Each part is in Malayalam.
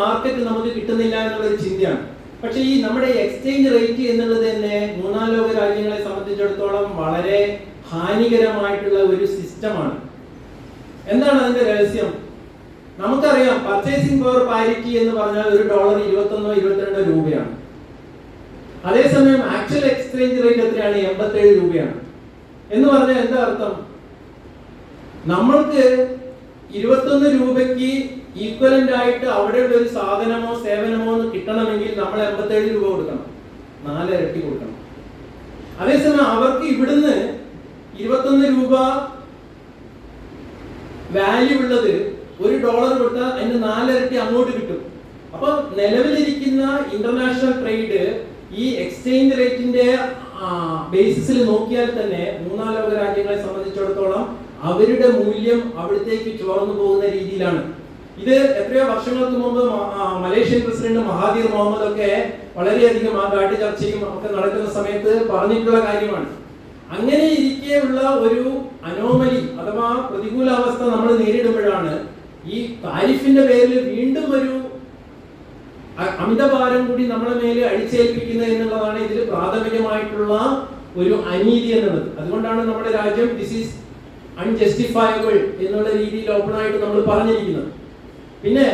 മാർക്കറ്റ് നമുക്ക് കിട്ടുന്നില്ല എന്നുള്ളൊരു ചിന്തയാണ്. പക്ഷേ ഈ നമ്മുടെ എക്സ്ചേഞ്ച് റേറ്റ് എന്നുള്ളത് തന്നെ മൂന്നാം ലോക രാജ്യങ്ങളെ സംബന്ധിച്ചിടത്തോളം വളരെ ഹാനികരമായിട്ടുള്ള ഒരു സിസ്റ്റമാണ് എന്താണ് അതിന്റെ രഹസ്യം? നമുക്കറിയാം പർച്ചേസിംഗ് പവർ പാരിറ്റി എന്ന് പറഞ്ഞാൽ ഒരു ഡോളർ ഇരുപത്തൊന്നോ ഇരുപത്തിരണ്ടോ രൂപയാണ്. അതേസമയം ആക്ച്വൽ എക്സ്ചേഞ്ച് റേറ്റ് എത്രയാണ്? എൺപത്തേഴ് രൂപയാണ്. എന്ന് പറഞ്ഞാൽ എന്താ അർത്ഥം? നമ്മൾക്ക് ഇരുപത്തൊന്ന് രൂപയ്ക്ക് ഈക്വലന്റ് ആയിട്ട് അവിടെയുള്ള ഒരു സാധനമോ സേവനമോ എന്ന് കിട്ടണമെങ്കിൽ നമ്മൾ എൺപത്തേഴ് രൂപ കൊടുക്കണം. നാല് ഇരട്ടി കൊടുക്കണം. അതേസമയം അവർക്ക് ഇവിടുന്ന് ഇരുപത്തൊന്ന് രൂപ വാല്യൂ ഉള്ളത് ഒരു ഡോളർ കൊടുത്താൽ അതിന് നാലിരട്ടി അങ്ങോട്ട് കിട്ടും. അപ്പൊ നിലവിലിരിക്കുന്ന ഇന്റർനാഷണൽ ട്രേഡ് ഈ എക്സ്ചേഞ്ച് റേറ്റിന്റെ ബേസിസിൽ നോക്കിയാൽ തന്നെ മൂന്നാം ലോക രാജ്യങ്ങളെ സംബന്ധിച്ചിടത്തോളം അവരുടെ മൂല്യം അവിടത്തേക്ക് ചോർന്നു പോകുന്ന രീതിയിലാണ്. ഇത് എത്രയോ വർഷങ്ങൾക്ക് മുമ്പ് മലേഷ്യൻ പ്രസിഡന്റ് മഹാദീർ മുഹമ്മദ് ഒക്കെ വളരെയധികം ആ കാട്ടു ചർച്ചയും ഒക്കെ നടക്കുന്ന സമയത്ത് പറഞ്ഞിട്ടുള്ള കാര്യമാണ്. അങ്ങനെ ഇരിക്കെയുള്ള ഒരു അനോമലി അഥവാ പ്രതികൂലാവസ്ഥ നമ്മൾ നേരിടുമ്പോഴാണ് ഈ താരിഫിന്റെ പേരിൽ വീണ്ടും ഒരു അമിതഭാരം കൂടി നമ്മളെ മേലെ അടിച്ചേൽപ്പിക്കുന്നത് എന്നുള്ളതാണ് ഇതിൽ പ്രാഥമികമായിട്ടുള്ള ഒരു അനീതി എന്നുള്ളത്. അതുകൊണ്ടാണ് നമ്മുടെ രാജ്യം ദിസ് ഈസ് അൺജസ്റ്റിഫയബിൾ എന്നുള്ള രീതിയിൽ ഓപ്പൺ ആയിട്ട് നമ്മൾ പറഞ്ഞിരിക്കുന്നത്. പിന്നെ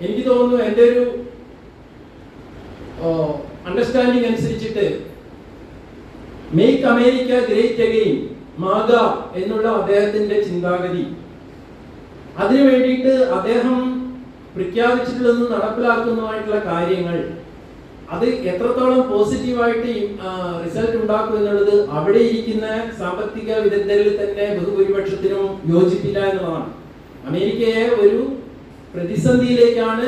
എനിക്ക് തോന്നുന്നു എന്റെ ഒരു അണ്ടർസ്റ്റാൻഡിങ് അനുസരിച്ചിട്ട് make America great again MAGA എന്നുള്ള അദ്ദേഹത്തിന്റെ ചിന്താഗതി. അതിനു വേണ്ടിയിട്ട് അദ്ദേഹം പ്രഖ്യാപിച്ചിട്ടുള്ളതും നടപ്പിലാക്കുന്നതുമായിട്ടുള്ള കാര്യങ്ങൾ അത് എത്രത്തോളം പോസിറ്റീവായിട്ട് റിസൾട്ട് ഉണ്ടാക്കും എന്നുള്ളത് അവിടെ ഇരിക്കുന്ന സാമ്പത്തിക വിദഗ്ധരിൽ തന്നെ ബഹുഭൂരിപക്ഷത്തിനും യോജിപ്പില്ല എന്നുള്ളതാണ്. അമേരിക്കയെ ഒരു പ്രതിസന്ധിയിലേക്കാണ്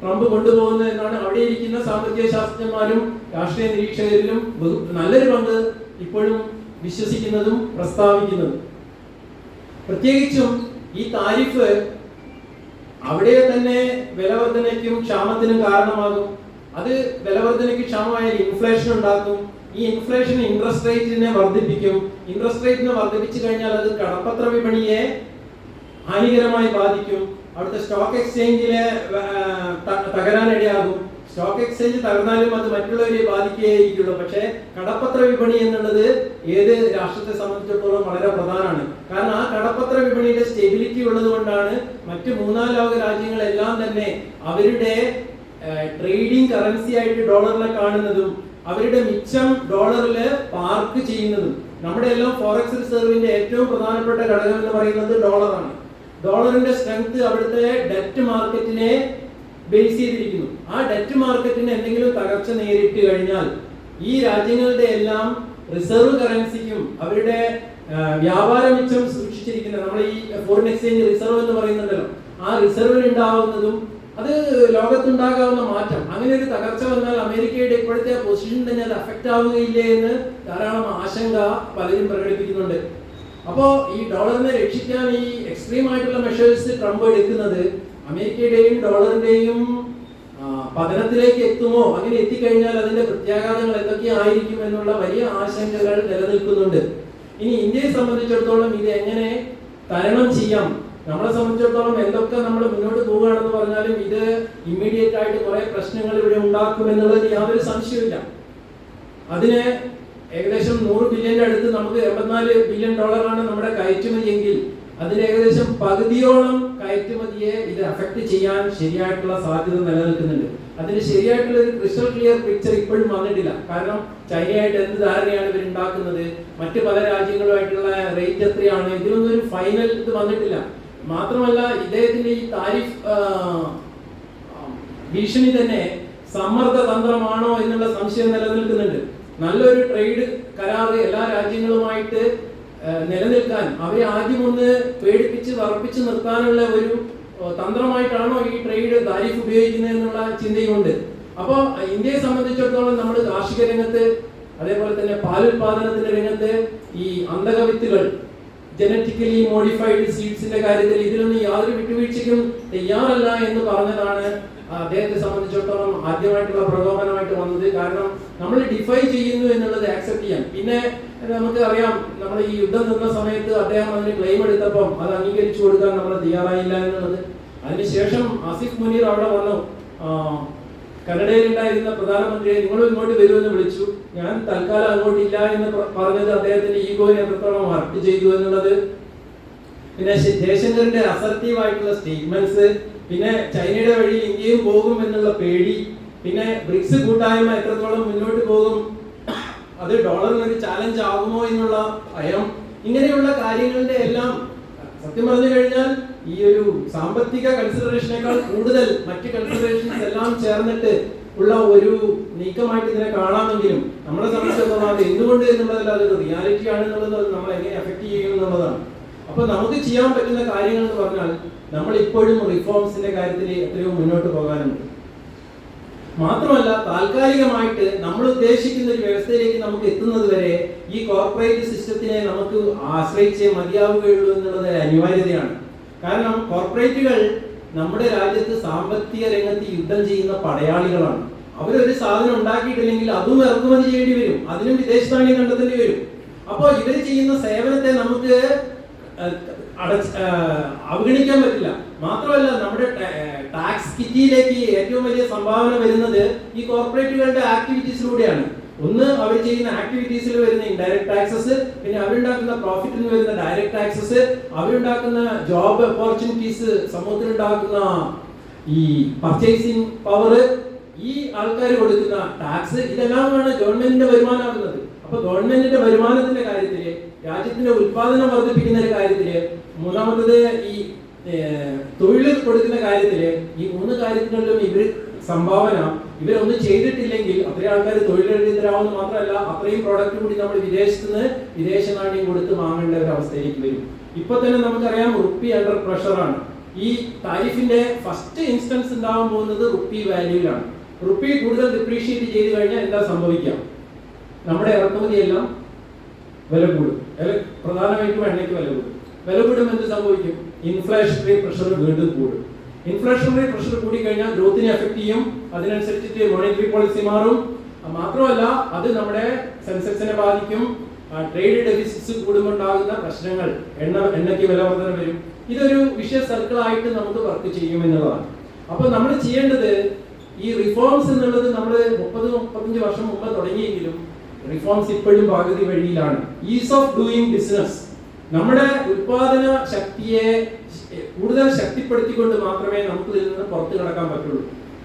ട്രംപ് കൊണ്ടുപോകുന്നത് എന്നാണ് അവിടെ ഇരിക്കുന്ന സാമ്പത്തിക ശാസ്ത്രജ്ഞന്മാരും രാഷ്ട്രീയ നിരീക്ഷകരിലും നല്ലൊരു പങ്ക് ഇപ്പോഴും വിശ്വസിക്കുന്നതും പ്രസ്താവിക്കുന്നതും. പ്രത്യേകിച്ചും ഈ താരിഫ് അവിടെ തന്നെ വിലവർധനയ്ക്കും ക്ഷാമത്തിനും കാരണമാകും. അത് വിലവർധനയ്ക്ക് ക്ഷാമമായ ഇൻഫ്ലേഷൻ ഉണ്ടാക്കും. ഈ ഇൻഫ്ലേഷൻ ഇൻട്രസ്റ്റ് റേറ്റിനെ വർദ്ധിപ്പിക്കും. ഇൻട്രസ്റ്റ് റേറ്റിനെ വർദ്ധിപ്പിച്ചു കഴിഞ്ഞാൽ അത് കടപ്പത്ര വിപണിയെ ഹാനികരമായി ബാധിക്കും. അവിടുത്തെ സ്റ്റോക്ക് എക്സ്ചേഞ്ചിലെ തകരാനിടയാകും സ്റ്റോക്ക് എക്സ്ചേഞ്ച് തകർന്നാലും അത് മറ്റുള്ളവരെ ബാധിക്കുകയായിരിക്കുള്ളൂ പക്ഷേ കടപ്പത്ര വിപണി എന്നുള്ളത് ഏത് രാഷ്ട്രത്തെ സംബന്ധിച്ചിടത്തോളം വളരെ പ്രധാനമാണ്. കാരണം ആ കടപ്പത്ര വിപണിയുടെ സ്റ്റെബിലിറ്റി ഉള്ളത് കൊണ്ടാണ് മറ്റ് മൂന്നാം ലോക രാജ്യങ്ങളെല്ലാം തന്നെ അവരുടെ ട്രേഡിംഗ് കറൻസി ആയിട്ട് ഡോളറിനെ കാണുന്നതും അവരുടെ മിച്ചം ഡോളറിൽ പാർക്ക് ചെയ്യുന്നതും നമ്മുടെ എല്ലാം ഫോറക്സ് റിസർവിന്റെ ഏറ്റവും പ്രധാനപ്പെട്ട ഘടകം എന്ന് പറയുന്നത് ഡോളറാണ് ഡോളറിന്റെ സ്ട്രെങ്ത് അവിടുത്തെ ഡെറ്റ് മാർക്കറ്റിനെ ബേസ് ചെയ്തിരിക്കുന്നു. ആ ഡെറ്റ് മാർക്കറ്റിന് എന്തെങ്കിലും തകർച്ച നേരിട്ട് കഴിഞ്ഞാൽ ഈ രാജ്യങ്ങളുടെ എല്ലാം റിസർവ് കറൻസിക്കും അവരുടെ വ്യാപാര മിച്ചം സൂക്ഷിച്ചിരിക്കുന്ന നമ്മൾ ഈ ഫോറിൻ എക്സ്ചേഞ്ച് റിസർവ് എന്ന് പറയുന്നുണ്ടല്ലോ ആ റിസർവിൽ ഉണ്ടാവുന്നതും അത് ലോകത്തുണ്ടാകാവുന്ന മാറ്റം. അങ്ങനെ ഒരു തകർച്ച വന്നാൽ അമേരിക്കയുടെ ഇപ്പോഴത്തെ പൊസിഷൻ തന്നെ അത് അഫക്റ്റ് ആവുകയില്ലേ എന്ന് ധാരാളം ആശങ്ക പലരും പ്രകടിപ്പിക്കുന്നുണ്ട്. അപ്പോ ഈ ഡോളറിനെ രക്ഷിക്കാൻ ഈ എക്സ്ട്രീം ആയിട്ടുള്ള മെഷേഴ്സ് ട്രംപ് എടുക്കുന്നത് അമേരിക്കയുടെയും ഡോളറിന്റെയും പതനത്തിലേക്ക് എത്തുമോ? അങ്ങനെ എത്തിക്കഴിഞ്ഞാൽ അതിന്റെ പ്രത്യാഘാതങ്ങൾ എന്തൊക്കെ ആയിരിക്കും എന്നുള്ള വലിയ ആശങ്കകൾ നിലനിൽക്കുന്നുണ്ട്. ഇനി ഇന്ത്യയെ സംബന്ധിച്ചിടത്തോളം ഇത് എങ്ങനെ തരണം ചെയ്യാം? നമ്മളെ സംബന്ധിച്ചിടത്തോളം എന്തൊക്കെ നമ്മൾ മുന്നോട്ട് പോവുകയാണെന്ന് പറഞ്ഞാലും ഇത് ഇമ്മീഡിയറ്റ് ആയിട്ട് കുറെ പ്രശ്നങ്ങൾ ഇവിടെ ഉണ്ടാക്കും എന്നുള്ളത് യാതൊരു സംശയമില്ല അതിന് ഏകദേശം നൂറ് ബില്യന്റെ അടുത്ത് നമുക്ക് എൺപത്തിനാല് ബില്യൺ ഡോളറാണ് നമ്മുടെ കയറ്റുമതി എങ്കിൽ അതിന് ഏകദേശം പകുതിയോളം കയറ്റുമതിയെ ഇത് അഫക്ട് ചെയ്യാൻ ശരിയായിട്ടുള്ള സാധ്യത നിലനിൽക്കുന്നുണ്ട്. അതിന് ശരിയായിട്ടുള്ള ഒരു ക്രിസ്റ്റൽ ക്ലിയർ പിക്ചർ ഇപ്പോഴും വന്നിട്ടില്ല. കാരണം ചൈനയായിട്ട് എന്ത് ധാരണയാണ് ഇവർ ഉണ്ടാക്കുന്നത്? മറ്റു പല രാജ്യങ്ങളുമായിട്ടുള്ള റേറ്റ് എത്രയാണ്? ഇതിനൊന്നും ഒരു ഫൈനൽ ഇത് വന്നിട്ടില്ല. മാത്രമല്ല ഇദ്ദേഹത്തിന്റെ ഈ താരിഫ് ഭീഷണി തന്നെ സമ്മർദ്ദ തന്ത്രമാണോ എന്നുള്ള സംശയം നിലനിൽക്കുന്നുണ്ട്. നല്ലൊരു ട്രേഡ് കരാറ് എല്ലാ രാജ്യങ്ങളുമായിട്ട് നിലനിൽക്കാൻ അവരെ ആദ്യം ഒന്ന് പേടിപ്പിച്ച് വറപ്പിച്ച് നിർത്താനുള്ള ഒരു തന്ത്രമായിട്ടാണോ ഈ ട്രേഡ് താരിഫ് ഉപയോഗിക്കുന്നത് എന്നുള്ള ചിന്തയുണ്ട് അപ്പോൾ ഇന്ത്യയെ സംബന്ധിച്ചിടത്തോളം നമ്മൾ കാർഷിക രംഗത്ത് അതേപോലെ തന്നെ പാലുൽപാദനത്തിന്റെ രംഗത്ത് ഈ അന്തകവിത്തുകൾ ജനറ്റിക്കലി മോഡിഫൈഡ് സീഡ്സിന്റെ കാര്യത്തിൽ ഇതിലൊന്നും യാതൊരു വിട്ടുവീഴ്ചയ്ക്കും തയ്യാറല്ല എന്ന് പറഞ്ഞതാണ് അദ്ദേഹത്തെ സംബന്ധിച്ചിടത്തോളം ആദ്യമായിട്ടുള്ള പ്രകോപനമായിട്ട് വന്നത്. കാരണം നമ്മൾ ഡിഫൈ ചെയ്യുന്നു എന്നുള്ളത് ആക്സെപ്റ്റ് ചെയ്യാം പിന്നെ നമുക്ക് അറിയാം നമ്മൾ ഈ യുദ്ധം നിന്ന സമയത്ത് അദ്ദേഹം അതിന് ക്ലെയിം എടുത്തപ്പം അത് അംഗീകരിച്ചു കൊടുക്കാൻ നമ്മൾ തയ്യാറായില്ല എന്നുള്ളത്. അതിനുശേഷം ആസിഫ് മുനീർ അവിടെ വന്നു. കനഡയിലുണ്ടായിരുന്ന പ്രധാനമന്ത്രിയെ നിങ്ങൾ ഇങ്ങോട്ട് വരുമെന്ന് വിളിച്ചു. ഞാൻ തൽക്കാലം അങ്ങോട്ടില്ല എന്ന് പറഞ്ഞത് അദ്ദേഹത്തിന്റെ ഈഗോയെ എത്രത്തോളം ഹർട്ട് ചെയ്തു എന്നുള്ളത്. പിന്നെ ജയശങ്കറിന്റെ അസർട്ടീവ് ആയിട്ടുള്ള സ്റ്റേറ്റ്മെന്റ്സ് പിന്നെ ചൈനയുടെ വഴിയിൽ ഇന്ത്യയും പോകും എന്നുള്ള പേടി പിന്നെ ബ്രിക്സ് കൂട്ടായ്മ എത്രത്തോളം മുന്നോട്ട് പോകും അത് ഡോളറിന് ഒരു ചാലഞ്ച് ആകുമോ എന്നുള്ള ഭയം ഇങ്ങനെയുള്ള കാര്യങ്ങളുടെ എല്ലാം സത്യം പറഞ്ഞു കഴിഞ്ഞാൽ ഈ ഒരു സാമ്പത്തിക കൺസിഡറേഷനേക്കാൾ കൂടുതൽ മറ്റ് കൺസിഡറേഷൻസ് എല്ലാം ചേർന്നിട്ട് ഉള്ള ഒരു നീക്കമായിട്ട് ഇതിനെ കാണാമെങ്കിലും നമ്മളെ സംബന്ധിച്ചിടത്തോളം അത് എന്തുകൊണ്ട് എന്നുള്ളതല്ല അതൊരു റിയാലിറ്റി ആണ് എന്നുള്ളത് നമ്മളെ എങ്ങനെ എഫക്ട് ചെയ്യും എന്നുള്ളതാണ്. അപ്പൊ നമുക്ക് ചെയ്യാൻ പറ്റുന്ന കാര്യങ്ങൾ എന്ന് പറഞ്ഞാൽ നമ്മൾ ഇപ്പോഴും റിഫോംസിന്റെ കാര്യത്തിൽ എത്രയോ മുന്നോട്ട് പോകാനുണ്ട്. മാത്രമല്ല താൽക്കാലികമായിട്ട് നമ്മൾ ഉദ്ദേശിക്കുന്ന ഒരു വ്യവസ്ഥയിലേക്ക് നമുക്ക് എത്തുന്നത് വരെ ഈ കോർപ്പറേറ്റ് സിസ്റ്റത്തിനെ നമുക്ക് ആശ്രയിച്ചേ മതിയാവുകയുള്ളൂ എന്നുള്ളത് അനിവാര്യതയാണ്. കാരണം കോർപ്പറേറ്റുകൾ നമ്മുടെ രാജ്യത്ത് സാമ്പത്തിക രംഗത്ത് യുദ്ധം ചെയ്യുന്ന പടയാളികളാണ്. അവരൊരു സാധനം ഉണ്ടാക്കിയിട്ടില്ലെങ്കിൽ അതും ഇറക്കുമതി ചെയ്യേണ്ടി വരും. അതിനും വിദേശ നാണ്യം കണ്ടെത്തേണ്ടി വരും. അപ്പോൾ ഇവർ ചെയ്യുന്ന സേവനത്തെ നമുക്ക് അടച്ച് അവഗണിക്കാൻ പറ്റില്ല. മാത്രമല്ല നമ്മുടെ ടാക്സ് കിറ്റിയിലേക്ക് ഏറ്റവും വലിയ സംഭാവന വരുന്നത് ഈ കോർപ്പറേറ്റുകളുടെ ആക്ടിവിറ്റീസിലൂടെയാണ്. ഒന്ന് അവർ ചെയ്യുന്ന ആക്ടിവിറ്റീസിൽ വരുന്ന ഇൻഡയറക്ട് ടാക്സസ് പിന്നെ അവരുണ്ടാക്കുന്ന പ്രോഫിറ്റിൽ വരുന്ന ഡയറക്ട് ടാക്സസ് അവരുണ്ടാക്കുന്ന ജോബ് ഓപ്പർച്യൂണിറ്റീസ് സമൂഹത്തിൽ ഉണ്ടാക്കുന്ന ഈ പർച്ചേസിംഗ് പവർ ഈ ആൾക്കാർ കൊടുക്കുന്ന ടാക്സ് ഇതെല്ലാമാണ് ഗവൺമെന്റിന്റെ വരുമാനമാകുന്നത് അപ്പൊ ഗവൺമെന്റിന്റെ വരുമാനത്തിന്റെ കാര്യത്തിൽ രാജ്യത്തിന്റെ ഉത്പാദനം വർദ്ധിപ്പിക്കുന്ന കാര്യത്തിൽ മൂന്നാമത്തത് ഈ തൊഴിൽ കൊടുക്കുന്ന കാര്യത്തിൽ ഈ മൂന്ന് കാര്യങ്ങളിലും ഇവർ സംഭാവന ഇവരൊന്നും ചെയ്തിട്ടില്ലെങ്കിൽ അത്രയും ആൾക്കാർ തൊഴിലരഹിതരാവുന്ന മാത്രമല്ല അത്രയും പ്രോഡക്റ്റ് കൂടി നമ്മൾ വിദേശത്ത് നിന്ന് വിദേശ നാണ്യം കൊടുത്ത് വാങ്ങേണ്ട ഒരു അവസ്ഥയിലേക്ക് വരും. ഇപ്പൊ തന്നെ നമുക്കറിയാം റുപ്പി അണ്ടർ പ്രഷറാണ് ഈ താരിഫിന്റെ ഫസ്റ്റ് ഇൻസ്റ്റൻസ് ഉണ്ടാവാൻ പോകുന്നത് റുപ്പി വാല്യൂലാണ് റുപ്പി കൂടുതൽ ഡിപ്രീഷിയേറ്റ് ചെയ്ത് കഴിഞ്ഞാൽ എന്താ സംഭവിക്കാം നമ്മുടെ ഇറക്കുമതി എല്ലാം വില കൂടും. പ്രധാനമായിട്ടും എണ്ണയ്ക്ക് വില കൂടും. വില കൂടുമ്പോൾ എന്ത് സംഭവിക്കും? ഇൻഫ്ലേഷണറി പ്രഷർ വീണ്ടും കൂടും. ഇൻഫ്ലേഷണറി പ്രഷർ കൂടി കഴിഞ്ഞാൽ ഗ്രോത്തിനെ എഫക്ട് ചെയ്യും. അതിനനുസരിച്ചിട്ട് മോണിറ്ററി പോളിസി മാറും. മാത്രമല്ല അത് നമ്മുടെ സെൻസെക്സിനെ ബാധിക്കും. ട്രേഡ് ഡെഫിസിറ്റ്സ് കൂടുമ്പോണ്ടാകുന്ന പ്രശ്നങ്ങൾ എണ്ണ എണ്ണയ്ക്ക് വില വർധന വരും. ഇതൊരു വിഷയ സർക്കിൾ ആയിട്ട് നമുക്ക് വർക്ക് ചെയ്യും എന്നുള്ളതാണ്. അപ്പൊ നമ്മൾ ചെയ്യേണ്ടത് ഈ റിഫോംസ് എന്നുള്ളത് നമ്മൾ മുപ്പത് മുപ്പത്തഞ്ച് വർഷം മുമ്പ് തുടങ്ങിയെങ്കിലും റിഫോംസ് ഇപ്പോഴും പകുതി വഴിയിലാണ്. ഈസ് ഓഫ് ഡൂയിങ് ബിസിനസ് നമ്മുടെ ഉത്പാദന ശക്തിയെ കൂടുതൽ ശക്തിപ്പെടുത്തിക്കൊണ്ട് മാത്രമേ നമുക്ക് ഇതിൽ നിന്ന് പുറത്തു കടക്കാൻ പറ്റുള്ളൂ.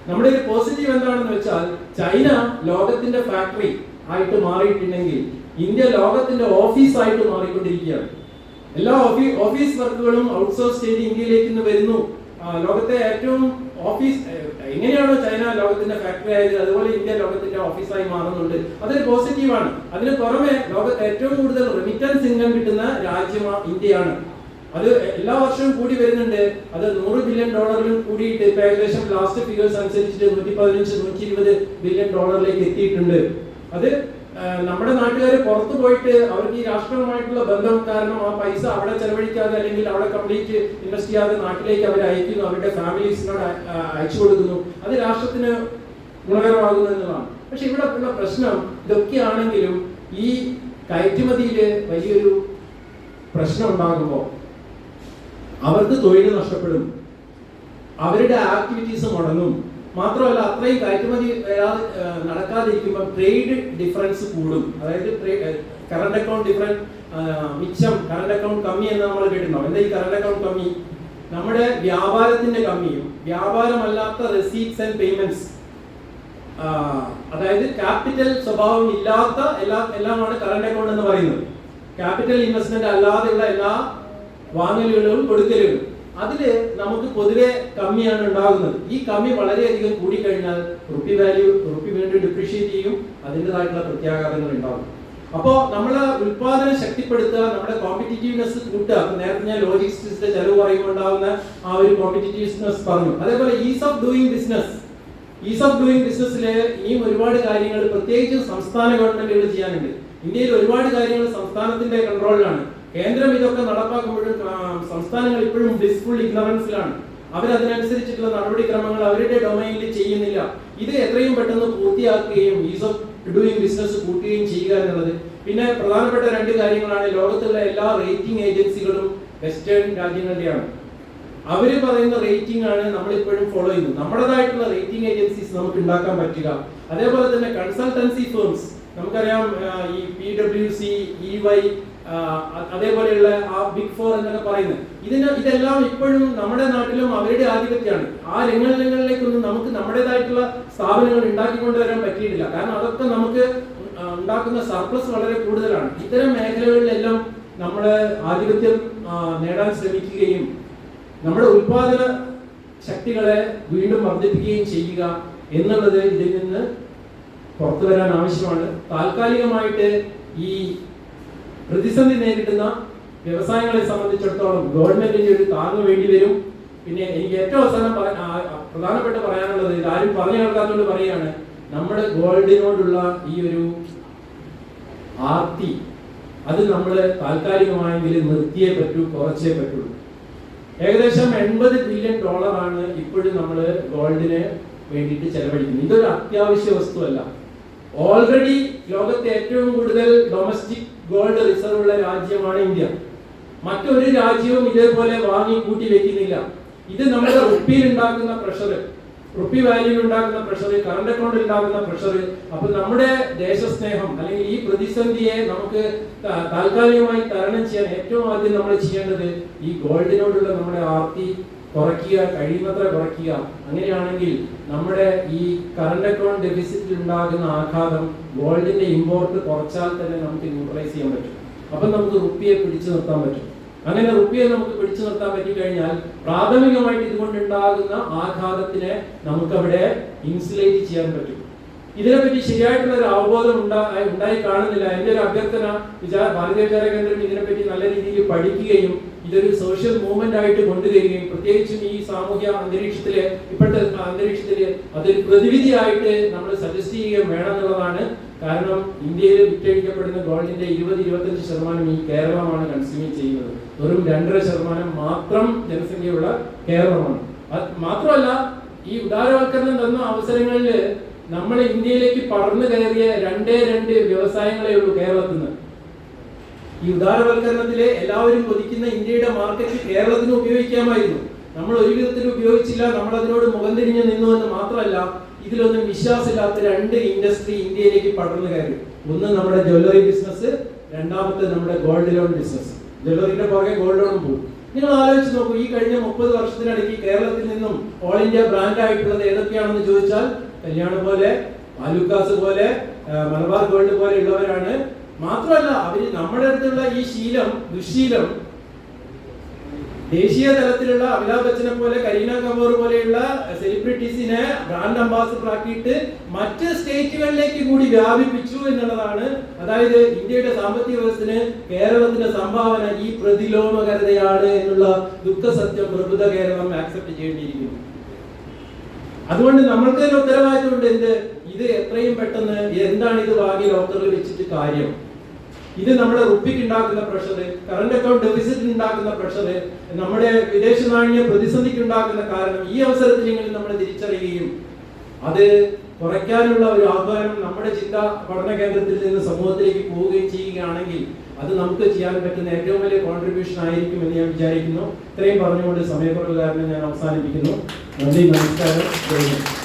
നമ്മുടെ ഒരു പോസിറ്റീവ് എന്താണെന്ന് വെച്ചാൽ ചൈന ലോകത്തിന്റെ ഫാക്ടറി ആയിട്ട് മാറിയിട്ടുണ്ടെങ്കിൽ ഇന്ത്യ ലോകത്തിന്റെ ഓഫീസ് ആയിട്ട് മാറിക്കൊണ്ടിരിക്കുകയാണ്. എല്ലാ ഓഫീസ് ഓഫീസ് വർക്കുകളും ഔട്ട്സോഴ്സ് ചെയ്ത് ഇന്ത്യയിലേക്ക് ഇന്ന് വരുന്നു. ലോകത്തെ ഏറ്റവും ഓഫീസ് എങ്ങനെയാണോ ചൈന ലോകത്തിന്റെ ഫാക്ടറി ആയത് അതുപോലെ ഇന്ത്യ ലോകത്തിന്റെ ഓഫീസായി മാറുന്നുണ്ട്. അതൊരു പോസിറ്റീവാണ് അതിന് പുറമെ ലോകത്ത് ഏറ്റവും കൂടുതൽ റെമിറ്റൻസ് ഇൻകം കിട്ടുന്ന രാജ്യം ഇന്ത്യയാണ്. അത് എല്ലാ വർഷവും കൂടി വരുന്നുണ്ട്. അത് നൂറ് ബില്യൺ ഡോളറിലും കൂടിയിട്ട് ഇപ്പൊ ഏകദേശം ലാസ്റ്റ് ഫിഗേഴ്സ് അനുസരിച്ചിട്ട് നൂറ്റി പതിനഞ്ച് നൂറ്റി ഇരുപത് ബില്യൺ ഡോളറിലേക്ക് എത്തിയിട്ടുണ്ട്. അത് നമ്മുടെ നാട്ടുകാർ പുറത്തു പോയിട്ട് അവർക്ക് ഈ രാഷ്ട്രവുമായിട്ടുള്ള ബന്ധം കാരണം ആ പൈസ അവിടെ ചെലവഴിക്കാതെ അല്ലെങ്കിൽ അവിടെ കംപ്ലീറ്റ് ഇൻവെസ്റ്റ് ചെയ്യാതെ നാട്ടിലേക്ക് അവർ അയക്കുന്നു അവരുടെ ഫാമിലീസിനോട് അയ- അയച്ചു കൊടുക്കുന്നു. അത് രാഷ്ട്രത്തിന് ഗുണകരമാകുന്നു എന്നുള്ളതാണ്. പക്ഷെ ഇവിടെ ഉള്ള പ്രശ്നം ഇതൊക്കെയാണെങ്കിലും ഈ കയറ്റുമതിയിൽ വലിയൊരു പ്രശ്നം ഉണ്ടാകുമ്പോൾ അവർക്ക് തൊഴിൽ നഷ്ടപ്പെടും. അവരുടെ ആക്ടിവിറ്റീസ് മുടങ്ങും. മാത്രമല്ല അത്രയും കയറ്റുമതി നടക്കാതിരിക്കുമ്പോൾ ട്രേഡ് ഡിഫറൻസ് കൂടും. അതായത് കറണ്ട് അക്കൗണ്ട് ഡിഫറൻസ് മിച്ചം കറണ്ട് അക്കൗണ്ട് കമ്മി എന്ന് നമ്മൾ കേട്ടിട്ടുണ്ടാവും എന്താ ഈ കറണ്ട് അക്കൗണ്ട് കമ്മി? നമ്മുടെ വ്യാപാരത്തിന്റെ കമ്മിയും വ്യാപാരമല്ലാത്ത റെസീപ്റ്റ്സ് ആൻഡ് പേയ്മെന്റ്സ് അതായത് ക്യാപിറ്റൽ സ്വഭാവം ഇല്ലാത്ത എല്ലാ എല്ലാമാണ് കറണ്ട് അക്കൗണ്ട് എന്ന് പറയുന്നത്. ക്യാപിറ്റൽ ഇൻവെസ്റ്റ്മെന്റ് അല്ലാതെയുള്ള എല്ലാ വാങ്ങലുകളും കൊടുക്കലുകളും. അതിൽ നമുക്ക് പൊതുവെ കമ്മിയാണ് ഉണ്ടാകുന്നത്. ഈ കമ്മി വളരെയധികം കൂടിക്കഴിഞ്ഞാൽ റുപ്പി വാല്യൂ റുപ്പി വീണ്ടും ഡിപ്രിഷിയേറ്റ് ചെയ്യും. അതിന്റെതായിട്ടുള്ള പ്രത്യാഘാതങ്ങൾ ഉണ്ടാകും. അപ്പോൾ നമ്മൾ ഉൽപാദനം ശക്തിപ്പെടുത്തുക നമ്മുടെ കോമ്പറ്റീറ്റീവ്നെസ് കൂട്ടുക. നേരത്തെ ഞാൻ ലോജിസ്റ്റിക്സിന്റെ ചെലവ് പറയുമ്പോൾ ആ ഒരു കോമ്പറ്റീറ്റീവ്നെസ് പറഞ്ഞു. അതേപോലെ ease of doing business ease of doing ബിസിനസ്സിൽ ഇനിയും ഒരുപാട് കാര്യങ്ങൾ പ്രത്യേകിച്ച് സംസ്ഥാന ഗവൺമെന്റുകൾ ചെയ്യാനുണ്ട്. ഇന്ത്യയിൽ ഒരുപാട് കാര്യങ്ങൾ സംസ്ഥാനത്തിന്റെ കൺട്രോളിലാണ് കേന്ദ്രം ഇതൊക്കെ നടപ്പാക്കുമ്പോഴും സംസ്ഥാനങ്ങൾ ഇപ്പോഴും ബ്ലിസ്ഫുൾ ഇഗ്നറൻസിലാണ് അവരതിനനുസരിച്ചിട്ടുള്ള നടപടിക്രമങ്ങൾ അവരുടെ ഡൊമൈനിൽ ചെയ്യുന്നില്ല. ഇത് എത്രയും പെട്ടെന്ന് പൂർത്തിയാക്കുകയും ഈസ് ഓഫ് ഡൂയിങ് ബിസിനസ് കൂട്ടുകയും ചെയ്യുക എന്നുള്ളത്. പിന്നെ പ്രധാനപ്പെട്ട രണ്ട് കാര്യങ്ങളാണ് ലോകത്തുള്ള എല്ലാ റേറ്റിംഗ് ഏജൻസികളും വെസ്റ്റേൺ രാജ്യങ്ങളുടെയാണ്. അവർ പറയുന്ന റേറ്റിംഗ് ആണ് നമ്മളിപ്പോഴും ഫോളോ ചെയ്യുന്നത്. നമ്മുടേതായിട്ടുള്ള റേറ്റിംഗ് ഏജൻസീസ് നമുക്ക് ഉണ്ടാക്കാൻ പറ്റുക. അതേപോലെ തന്നെ കൺസൾട്ടൻസി ഫേംസ് നമുക്കറിയാം ഈ P W C E Y അതേപോലെയുള്ള ആ ബിഗ് ഫോർ എന്നൊക്കെ പറയുന്നത്. ഇതിന് ഇതെല്ലാം ഇപ്പോഴും നമ്മുടെ നാട്ടിലും അവരുടെ ആധിപത്യമാണ്. ആ രംഗങ്ങളിലേക്കൊന്നും നമുക്ക് നമ്മുടേതായിട്ടുള്ള സ്ഥാപനങ്ങൾ ഉണ്ടാക്കിക്കൊണ്ടുവരാൻ പറ്റിയിട്ടില്ല. കാരണം അതൊക്കെ നമുക്ക് ഉണ്ടാക്കുന്ന സർപ്ലസ് വളരെ കൂടുതലാണ്. ഇത്തരം മേഖലകളിലെല്ലാം നമ്മൾ ആധിപത്യം നേടാൻ ശ്രമിക്കുകയും നമ്മുടെ ഉൽപാദന ശക്തികളെ വീണ്ടും വർദ്ധിപ്പിക്കുകയും ചെയ്യുക എന്നുള്ളത് ഇതിൽ നിന്ന് പുറത്തു വരാൻ ആവശ്യമാണ്. താൽക്കാലികമായിട്ട് ഈ പ്രതിസന്ധി നേരിടുന്ന വ്യവസായങ്ങളെ സംബന്ധിച്ചിടത്തോളം ഗവൺമെന്റിന് ഒരു താങ്ങ് വേണ്ടി വരും. പിന്നെ എനിക്ക് ഏറ്റവും അവസാനം പ്രധാനപ്പെട്ട പറയാനുള്ളത് ഇത് ആരും പറഞ്ഞു കേൾക്കാത്തതുകൊണ്ട് പറയുകയാണ്. നമ്മുടെ ഗോൾഡിനോടുള്ള ഈ ഒരു ആർത്തി അത് നമ്മൾ താൽക്കാലികമായെങ്കിലും നിർത്തിയേ പറ്റൂ കുറച്ചേ പറ്റുള്ളൂ ഏകദേശം എൺപത് ബില്യൺ ഡോളറാണ് ഇപ്പോഴും നമ്മൾ ഗോൾഡിന് വേണ്ടിയിട്ട് ചെലവഴിക്കുന്നത്. ഇതൊരു അത്യാവശ്യ വസ്തുവല്ല. ഓൾറെഡി ലോകത്തെ ഏറ്റവും കൂടുതൽ ഡൊമസ്റ്റിക് ഗോൾഡ് റിസർവ് ഉള്ള രാജ്യമാണ് ഇന്ത്യ. മറ്റൊരു രാജ്യവും ഇതേപോലെ വാങ്ങി കൂട്ടി വെക്കുന്നില്ല. ഇത് നമ്മുടെ റുപ്പിയിൽ ഉണ്ടാക്കുന്ന പ്രഷർ റുപ്പി വാല്യൂവിൽ ഉണ്ടാക്കുന്ന പ്രഷർ കറണ്ട് അക്കൗണ്ടിൽ ഉണ്ടാക്കുന്ന പ്രഷർ അപ്പൊ നമ്മുടെ ദേശസ്നേഹം അല്ലെങ്കിൽ ഈ പ്രതിസന്ധിയെ നമുക്ക് താൽക്കാലികമായി തരണം ചെയ്യാൻ ഏറ്റവും ആദ്യം നമ്മൾ ചെയ്യേണ്ടത് ഈ ഗോൾഡിനോടുള്ള നമ്മുടെ ആർത്തി കുറയ്ക്കുക കഴിയുന്നത്ര കുറയ്ക്കുക. അങ്ങനെയാണെങ്കിൽ നമ്മുടെ ഈ കറണ്ട് അക്കൗണ്ട് ഡെഫിസിറ്റ് ഉണ്ടാകുന്ന ആഘാതം ഗോൾഡിന്റെ ഇമ്പോർട്ട് കുറച്ചാൽ തന്നെ നമുക്ക് ന്യൂട്രലൈസ് ചെയ്യാൻ പറ്റും. അപ്പം നമുക്ക് റുപ്പിയെ പിടിച്ചു നിർത്താൻ പറ്റും. അങ്ങനെ റുപ്പിയെ നമുക്ക് പിടിച്ചു നിർത്താൻ പറ്റിക്കഴിഞ്ഞാൽ പ്രാഥമികമായിട്ട് ഇതുകൊണ്ടുണ്ടാകുന്ന ആഘാതത്തിനെ നമുക്കവിടെ ഇൻസുലേറ്റ് ചെയ്യാൻ പറ്റും. ഇതിനെപ്പറ്റി ശരിയായിട്ടുള്ള ഒരു അവബോധം ഉണ്ടായി ഉണ്ടായി കാണുന്നില്ല. എന്റെ ഒരു അഭ്യർത്ഥന വിചാര ഭാരതീയ വിചാര കേന്ദ്രം ഇതിനെപ്പറ്റി നല്ല രീതിയിൽ പഠിക്കുകയും ഇതൊരു സോഷ്യൽ മൂവ്മെന്റ് ആയിട്ട് കൊണ്ടുവരികയും പ്രത്യേകിച്ചും ഈ സാമൂഹ്യ അന്തരീക്ഷത്തിലെ ഇപ്പോഴത്തെ അന്തരീക്ഷത്തിൽ അതൊരു പ്രതിവിധിയായിട്ട് നമ്മൾ സജസ്റ്റ് ചെയ്യുകയും വേണം എന്നുള്ളതാണ് കാരണം ഇന്ത്യയിൽ വിറ്റഴിക്കപ്പെടുന്ന ഗോൾഡിന്റെ ഇരുപത് ഇരുപത്തഞ്ച് ശതമാനം ഈ കേരളമാണ് കൺസ്യൂം ചെയ്യുന്നത്. വെറും രണ്ടര ശതമാനം മാത്രം ജനസംഖ്യയുള്ള കേരളമാണ്. മാത്രമല്ല ഈ ഉദാരവൽക്കരണം തന്ന അവസരങ്ങളിൽ നമ്മൾ ഇന്ത്യയിലേക്ക് പടർന്നു കയറിയ രണ്ടേ രണ്ട് വ്യവസായങ്ങളേ ഉള്ളൂ കേരളത്തിൽ നിന്ന്. ഈ ഉദാരവൽക്കരണത്തിലെ എല്ലാവരും കൊതിക്കുന്ന ഇന്ത്യയുടെ മാർക്കറ്റ് കേരളത്തിന് ഉപയോഗിക്കാമായിരുന്നു. നമ്മൾ ഒരു വിധത്തിൽ ഉപയോഗിച്ചില്ല നമ്മൾ അതിനോട് മുഖം തിരിഞ്ഞു നിന്നു എന്ന് മാത്രമല്ല ഇതിലൊന്നും വിശ്വാസമില്ലാത്ത രണ്ട് ഇൻഡസ്ട്രി ഇന്ത്യയിലേക്ക് പടർന്നു കയറി. ഒന്ന് നമ്മുടെ ജ്വല്ലറി ബിസിനസ് രണ്ടാമത്തെ നമ്മുടെ ഗോൾഡ് ലോൺ ബിസിനസ് ജ്വല്ലറിന്റെ പുറകെ ഗോൾഡ് ലോണും പോകും നിങ്ങൾ ആലോചിച്ച് നോക്കൂ ഈ കഴിഞ്ഞ മുപ്പത് വർഷത്തിനിടയ്ക്ക് കേരളത്തിൽ നിന്നും ഓൾ ഇന്ത്യ ബ്രാൻഡ് ആയിട്ടുള്ളത് ഏതൊക്കെയാണെന്ന് ചോദിച്ചാൽ കല്യാണം പോലെ ആലുക്കാസ് പോലെ മലബാർ ഗോൾഡ് പോലെ ഉള്ളവരാണ്. മാത്രമല്ല അവർ നമ്മുടെ അടുത്തുള്ള ഈ ശീലം ദുശീലം ദേശീയ തലത്തിലുള്ള അമിതാഭ് ബച്ചനെ പോലെ കരീന കപൂർ പോലെയുള്ള സെലിബ്രിറ്റീസിനെ ബ്രാൻഡ് അംബാസിഡർ ആക്കിയിട്ട് മറ്റ് സ്റ്റേറ്റുകളിലേക്ക് കൂടി വ്യാപിപ്പിച്ചു എന്നുള്ളതാണ്. അതായത് ഇന്ത്യയുടെ സാമ്പത്തിക വ്യവസ്ഥന് കേരളത്തിന്റെ സംഭാവന ഈ പ്രതിലോമകരതയാണ് എന്നുള്ള ദുഃഖസത്യം പ്രബുദ്ധ കേരളം ആക്സെപ്റ്റ് ചെയ്യേണ്ടിയിരിക്കുന്നു. അതുകൊണ്ട് നമ്മൾക്ക് തന്നെ ഉത്തരവാദിത്വമുണ്ട് എന്ത്? ഇത് എത്രയും പെട്ടെന്ന് എന്താണ് ഇത് വാങ്ങി ലോക്കറിൽ വെച്ചിട്ട് കാര്യം? ഇത് നമ്മുടെ റുപ്പിക്ക് ഉണ്ടാക്കുന്ന പ്രഷർ കറണ്ട് അക്കൗണ്ട് ഡെഫിസിറ്റ് ഉണ്ടാക്കുന്ന പ്രഷർ നമ്മുടെ വിദേശ നാണ്യ പ്രതിസന്ധിക്ക് ഉണ്ടാക്കുന്ന കാരണം ഈ അവസരത്തിലെങ്കിലും നമ്മൾ തിരിച്ചറിയുകയും അത് കുറയ്ക്കാനുള്ള ഒരു ആഹ്വാനം നമ്മുടെ ചിന്ത പഠന കേന്ദ്രത്തിൽ നിന്ന് സമൂഹത്തിലേക്ക് പോവുകയും ചെയ്യുകയാണെങ്കിൽ അത് നമുക്ക് ചെയ്യാൻ പറ്റുന്ന ഏറ്റവും വലിയ കോൺട്രിബ്യൂഷൻ ആയിരിക്കും എന്ന് ഞാൻ വിചാരിക്കുന്നു. ഇത്രയും പറഞ്ഞുകൊണ്ട് സമയക്കുറവ് കാരണം ഞാൻ അവസാനിപ്പിക്കുന്നു. Nandini Namaskar.